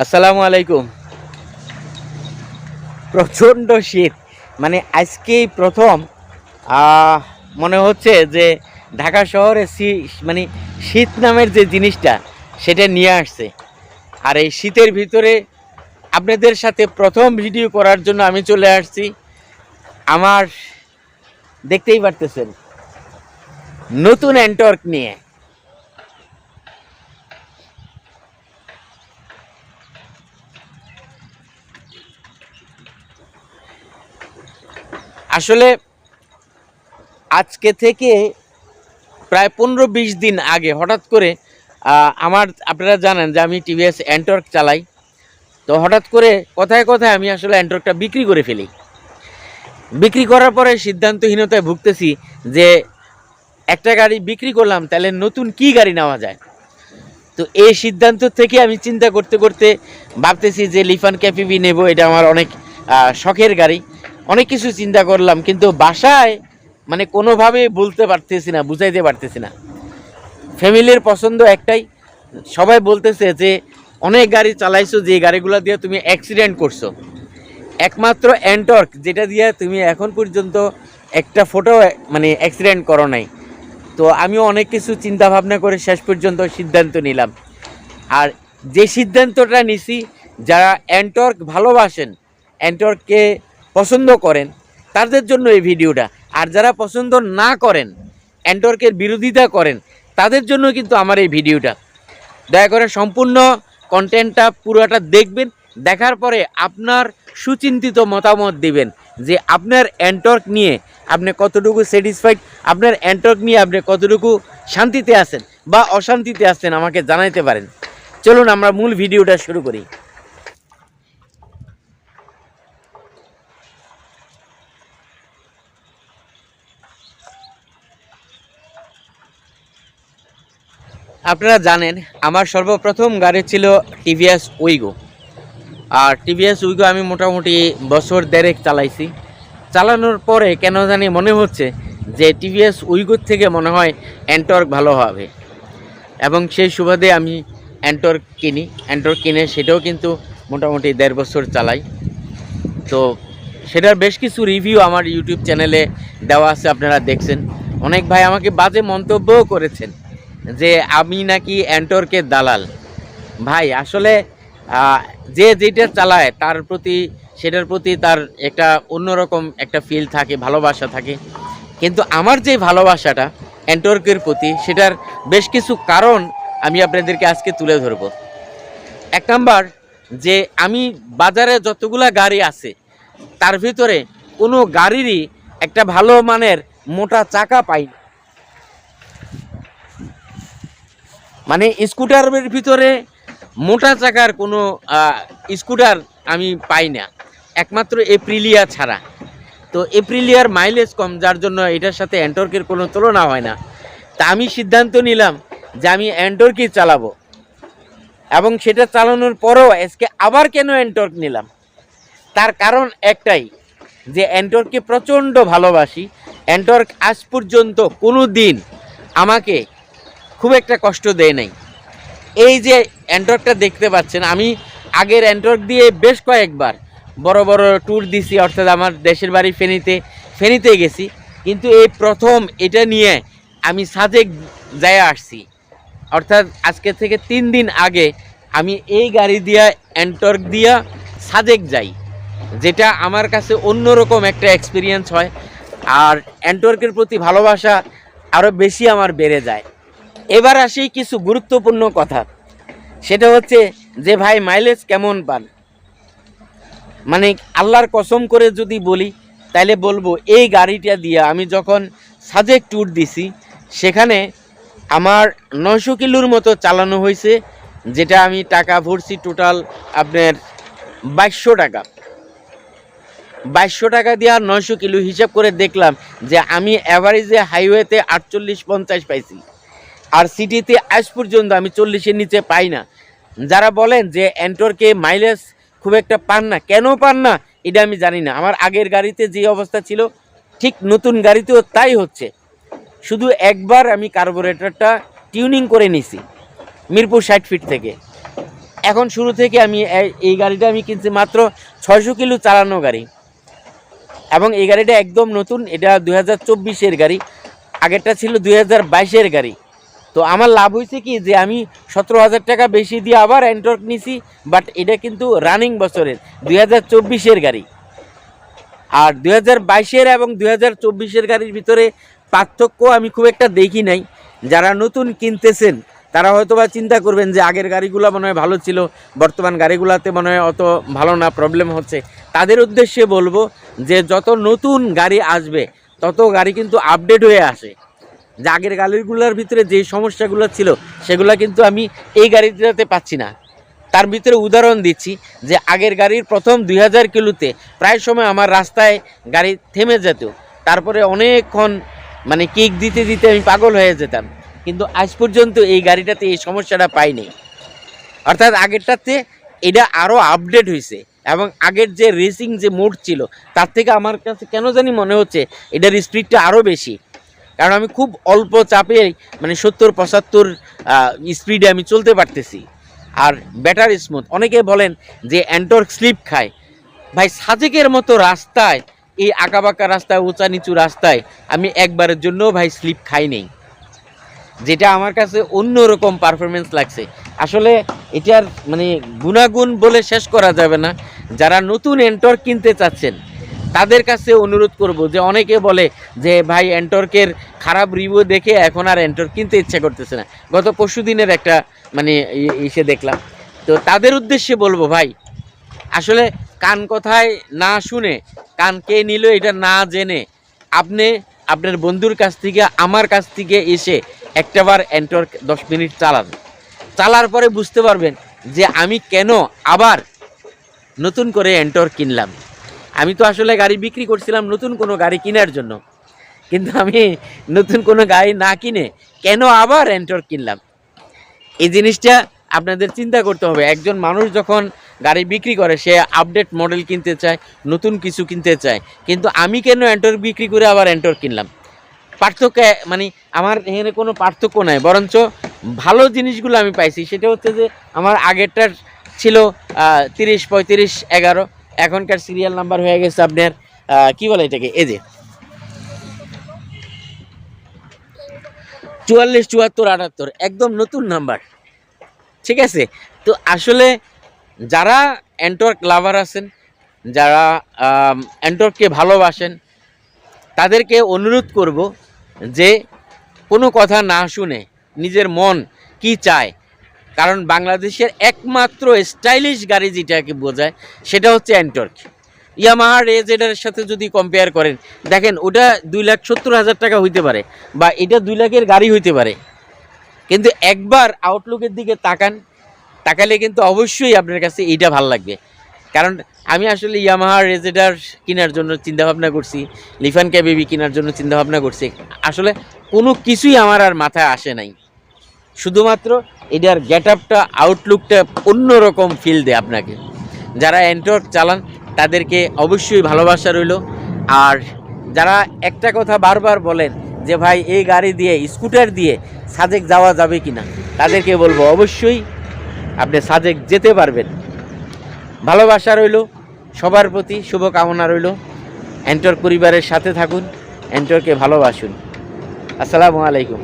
আসসালামু আলাইকুম। প্রচণ্ড শীত। মানে আজকেই প্রথম। মনে হচ্ছে যে ঢাকা শহরে মানে শীত নামের যে জিনিসটা, সেটা নিয়ে আসছে। আর এই শীতের ভিতরে আপনাদের সাথে প্রথম ভিডিও করার জন্য আমি চলে আসছি। আমার দেখতেই পারতেছেন। নতুন অ্যান্টর্ক নিয়ে। আসলে আজকে থেকে প্রায় পনেরো বিশ দিন আগে হঠাৎ করে আমার, আপনারা জানেন যে আমি টিভিএস অ্যান্টর্ক চালাই। তো হঠাৎ করে কথায় কথায় আমি আসলে অ্যান্টর্কটা বিক্রি করে ফেলি। বিক্রি করার পরে সিদ্ধান্তহীনতায় ভুগতেছি যে একটা গাড়ি বিক্রি করলাম, তাহলে নতুন কি গাড়ি নেওয়া যায়? তো এই সিদ্ধান্ত থেকে আমি চিন্তা করতে করতে ভাবতেছি যে লিফান ক্যাপিবি নেব, এটা আমার অনেক শখের গাড়ি। অনেক কিছু চিন্তা করলাম, কিন্তু বাসায় মানে কোনোভাবে বলতে পারতেছি না, বুঝাইতে পারতেছি না। ফ্যামিলির পছন্দ একটাই, সবাই বলতেছে যে অনেক গাড়ি চালাইছো, যে গাড়িগুলো দিয়ে তুমি অ্যাক্সিডেন্ট করছ। একমাত্র অ্যান্টর্ক যেটা দিয়ে তুমি এখন পর্যন্ত একটা ফটো মানে অ্যাক্সিডেন্ট করো নাই। তো আমিও অনেক কিছু চিন্তা ভাবনা করে শেষ পর্যন্ত সিদ্ধান্ত নিলাম। আর যে সিদ্ধান্তটা নিছি, যারা অ্যান্টর্ক ভালোবাসেন অ্যান্টর্ককে পছন্দ করেন, তাদের জন্য এই ভিডিওটা। আর যারা পছন্দ না করেন অ্যান্টর্কের বিরোধিতা করেন, তাদের জন্য কিন্তু আমার এই ভিডিওটা। দয়া করে সম্পূর্ণ কন্টেন্টটা পুরোটা দেখবেন, দেখার পরে আপনার সুচিন্তিত মতামত দিবেন যে আপনার অ্যান্টর্ক নিয়ে আপনি কতটুকু স্যাটিসফাইড আপনার অ্যান্টর্ক নিয়ে আপনি কতটুকু শান্তিতে আছেন বা অশান্তিতে আছেন আমাকে জানাইতে পারেন। চলুন আমরা মূল ভিডিওটা শুরু করি। আপনারা জানেন, আমার সর্বপ্রথম গাড়ি ছিল টিভিএস উইগো। আর টিভিএস উইগো আমি মোটামুটি বছর দেড়েক চালাইছি। চালানোর পরে কেন জানি মনে হচ্ছে যে টিভিএস উইগোর থেকে মনে হয় অ্যান্টর্ক ভালো হবে। এবং সেই সুবাদে আমি অ্যান্টর্ক কিনি। অ্যান্টর্ক কিনে, সেটাও কিন্তু মোটামুটি দেড় বছর চালাই। তো সেটার বেশ কিছু রিভিউ আমার ইউটিউব চ্যানেলে দেওয়া আছে, আপনারা দেখছেন। অনেক ভাই আমাকে বাজে মন্তব্যও করেছেন। যে আমি নাকি অ্যান্টর্কের দালাল। ভাই, আসলে যে যেটা চালায়, তার প্রতি, সেটার প্রতি তার একটা অন্যরকম একটা ফিল থাকে, ভালোবাসা থাকে। কিন্তু আমার যে ভালোবাসাটা অ্যান্টর্কের প্রতি, সেটার বেশ কিছু কারণ আমি আপনাদেরকে আজকে তুলে ধরবো। এক নাম্বার, যে আমি বাজারে যতগুলা গাড়ি আছে, তার ভিতরে কোনো গাড়িরই একটা ভালো মানের মোটা চাকা পাই না। মানে স্কুটারের ভিতরে মোটা চাকার কোনো স্কুটার আমি পাই না। একমাত্র এপ্রিলিয়া ছাড়া। তো এপ্রিলিয়ার মাইলেজ কম, যার জন্য এটার সাথে অ্যান্টর্কের কোনো তুলনা হয় না। তা আমি সিদ্ধান্ত নিলাম যে আমি অ্যান্টর্কই চালাবো। এবং সেটা চালানোর পরেও আজকে আবার কেন অ্যান্টর্ক নিলাম? তার কারণ একটাই, যে অ্যান্টর্ককে প্রচণ্ড ভালোবাসি। অ্যান্টর্ক আজ পর্যন্ত কোনো দিন আমাকে খুব একটা কষ্ট দেয় নাই। এই যে অ্যান্টর্কটা দেখতে পাচ্ছেন, আমি আগের অ্যান্টর্ক দিয়ে বেশ কয়েকবার বড় বড় ট্যুর দিছি, অর্থাৎ আমার দেশের বাড়ি ফেনীতে ফেনীতে গেছি। কিন্তু এই প্রথম এটা নিয়ে আমি সাজেক যায় আসছি। অর্থাৎ আজকে থেকে তিন দিন আগে আমি এই গাড়ি দিয়া অ্যান্টর্ক দিয়া সাজেক যাই, যেটা আমার কাছে অন্যরকম একটা এক্সপিরিয়েন্স হয়। আর অ্যান্টর্কের প্রতি ভালোবাসা আরও বেশি আমার বেড়ে যায়। এবার আসি কিছু গুরুত্বপূর্ণ কথা। সেটা হচ্ছে যে ভাই মাইলেজ কেমন পান? মানে আল্লাহর কসম করে যদি বলি, তাইলে বলব এই গাড়িটা দিয়ে আমি যখন সাজেক ট্যুর দিছি, সেখানে আমার নয়শো কিলোর মতো চালানো হয়েছে যেটা আমি টাকা ভরছি টোটাল আপনার বাইশশো টাকা। বাইশশো টাকা দিয়ে আর নয়শো কিলো হিসাব করে দেখলাম যে আমি অ্যাভারেজে হাইওয়েতে আটচল্লিশ পঞ্চাশ পাইছি। আর সিটিতে আজ পর্যন্ত আমি চল্লিশের নিচে পাই না। যারা বলেন যে অ্যান্টরকে মাইলেজ খুব একটা পান না, কেন পান না, এটা আমি জানি না। আমার আগের গাড়িতে যে অবস্থা ছিল, ঠিক নতুন গাড়িতেও তাই হচ্ছে। শুধু একবার আমি কার্বোরেটরটা টিউনিং করে নিছি, মিরপুর ষাট ফিট থেকে। এখন শুরু থেকে আমি এই- গাড়িটা আমি কিনছি মাত্র ছয়শো কিলো চালানো গাড়ি। এবং এই গাড়িটা একদম নতুন, এটা দু হাজার গাড়ি, আগেরটা ছিল দুই হাজার গাড়ি। তো আমার লাভ হয়েছে কি যে আমি সতেরো হাজার টাকা বেশি দিয়ে আবার অ্যান্টর্ক নিছি বাট এটা কিন্তু রানিং বছরের, দুই হাজার চব্বিশের গাড়ি। আর দুই হাজার বাইশের এবং দুই হাজার চব্বিশের গাড়ির ভিতরে পার্থক্য আমি খুব একটা দেখি নাই। যারা নতুন কিনতেছেন, তারা হয়তো বা চিন্তা করবেন যে আগের গাড়িগুলো মনে হয় ভালো ছিল, বর্তমান গাড়িগুলোতে মনে হয় অত ভালো না প্রবলেম হচ্ছে। তাদের উদ্দেশ্যে বলব যে যত নতুন গাড়ি আসবে, তত গাড়ি কিন্তু আপডেট হয়ে আসে। যে আগের গাড়িগুলোর ভিতরে যে সমস্যাগুলো ছিল, সেগুলো কিন্তু আমি এই গাড়িটাতে পাচ্ছি না। তার ভিতরে উদাহরণ দিচ্ছি যে আগের গাড়ির প্রথম দুই হাজার কিলোতে প্রায় সময় আমার রাস্তায় গাড়ি থেমে যেত। তারপরে অনেকক্ষণ মানে কিক দিতে দিতে আমি পাগল হয়ে যেতাম। কিন্তু আজ পর্যন্ত এই গাড়িটাতে এই সমস্যাটা পাইনি। অর্থাৎ আগেরটাতে এটা আরও আপডেট হয়েছে এবং আগের যে রেসিং যে মোড ছিল, তার থেকে আমার কাছে কেন জানি মনে হচ্ছে এটার স্পিডটা আরও বেশি। কারণ আমি খুব অল্প চাপে মানে সত্তর, পঁচাত্তর স্পিডে আমি চলতে পারতেছি। আর ব্যাটার স্মুথ অনেকে বলেন যে অ্যান্টর্ক স্লিপ খায়। ভাই, সাজেকের মতো রাস্তায়, এই আঁকাবাঁকা রাস্তায় উঁচা নিচু রাস্তায় আমি একবারের জন্য ভাই স্লিপ খাই নেই। যেটা আমার কাছে অন্যরকম পারফরমেন্স লাগছে। আসলে এটার মানে গুণাগুণ বলে শেষ করা যাবে না। যারা নতুন এন্টর্ক কিনতে চাচ্ছেন তাদের কাছে অনুরোধ করব যে অনেকে বলে যে, ভাই, এন্টর্কের খারাপ রিভিউ দেখে এখন আর এন্টর্ক কিনতে ইচ্ছা করতেছে না। গত পরশু দিনের একটা মানে ইসে দেখলাম। তো তাদের উদ্দেশ্যে বলব, ভাই, আসলে কান কথায় না শুনে, কান কে নিল এটা না জেনে, আপনি আপনার বন্ধুর কাছ থেকে, আমার কাছ থেকে এসে একটাবার এন্টর্ক দশ মিনিট চালান। চালার পরে বুঝতে পারবেন যে, আমি কেন আবার নতুন করে এন্টর কিনলাম? আমি তো আসলে গাড়ি বিক্রি করছিলাম নতুন কোনো গাড়ি কেনার জন্য। কিন্তু আমি নতুন কোনো গাড়ি না কিনে কেন আবার এন্টর কিনলাম? এই জিনিসটা আপনাদের চিন্তা করতে হবে। একজন মানুষ যখন গাড়ি বিক্রি করে, সে আপডেট মডেল কিনতে চায়, নতুন কিছু কিনতে চায়। কিন্তু আমি কেন এন্টর বিক্রি করে আবার এন্টর কিনলাম? পার্থক্য মানে আমার এখানে কোনো পার্থক্য নাই। বরঞ্চ ভালো জিনিসগুলো আমি পাইছি। সেটা হচ্ছে যে আমার আগেরটার ছিল তিরিশ, পঁয়ত্রিশ, এগারো। এখনকার সিরিয়াল নাম্বার হয়ে গেছে আপনার কি বলে এটাকে? এই যে, চুয়াল্লিশ, চুয়াত্তর, আটাত্তর, একদম নতুন নাম্বার ঠিক আছে? তো আসলে যারা অ্যান্টর্ক লাভার আছেন, যারা অ্যান্টর্ককে ভালোবাসেন, তাদেরকে অনুরোধ করব যে কোনো কথা না শুনে নিজের মন কি চায় কারণ বাংলাদেশের একমাত্র স্টাইলিশ গাড়ি যেটাকে বোঝায়, সেটা হচ্ছে অ্যান্টর্ক ইয়ামাহা রেজেডারের সাথে যদি কম্পেয়ার করেন, দেখেন ওটা দুই লাখ সত্তর হাজার টাকা হইতে পারে বা এটা দুই লাখের গাড়ি হইতে পারে। কিন্তু একবার আউটলুকের দিকে তাকান, তাকালে কিন্তু অবশ্যই আপনার কাছে এইটা ভালো লাগবে। কারণ আমি আসলে ইয়ামাহা রেজেডার কেনার জন্য চিন্তাভাবনা করছি লিফান ক্যাবেবি কেনার জন্য চিন্তাভাবনা করছি। আসলে কোনো কিছুই আমার আর মাথায় আসে নাই। শুধুমাত্র এটার গেট আপটা আউটলুকটা অন্যরকম ফিল দেয় আপনাকে। যারা অ্যান্টর্ক চালান, তাদেরকে অবশ্যই ভালোবাসা রইল। আর যারা একটা কথা বারবার বলেন যে, ভাই, এই গাড়ি দিয়ে স্কুটার দিয়ে সাজেক যাওয়া যাবে কি না তাদেরকে বলব, অবশ্যই আপনি সাজেক যেতে পারবেন। ভালোবাসা রইল, সবার প্রতি শুভকামনা রইল। এন্টর পরিবারের সাথে থাকুন এন্টরকে ভালোবাসুন। আসসালামু আলাইকুম।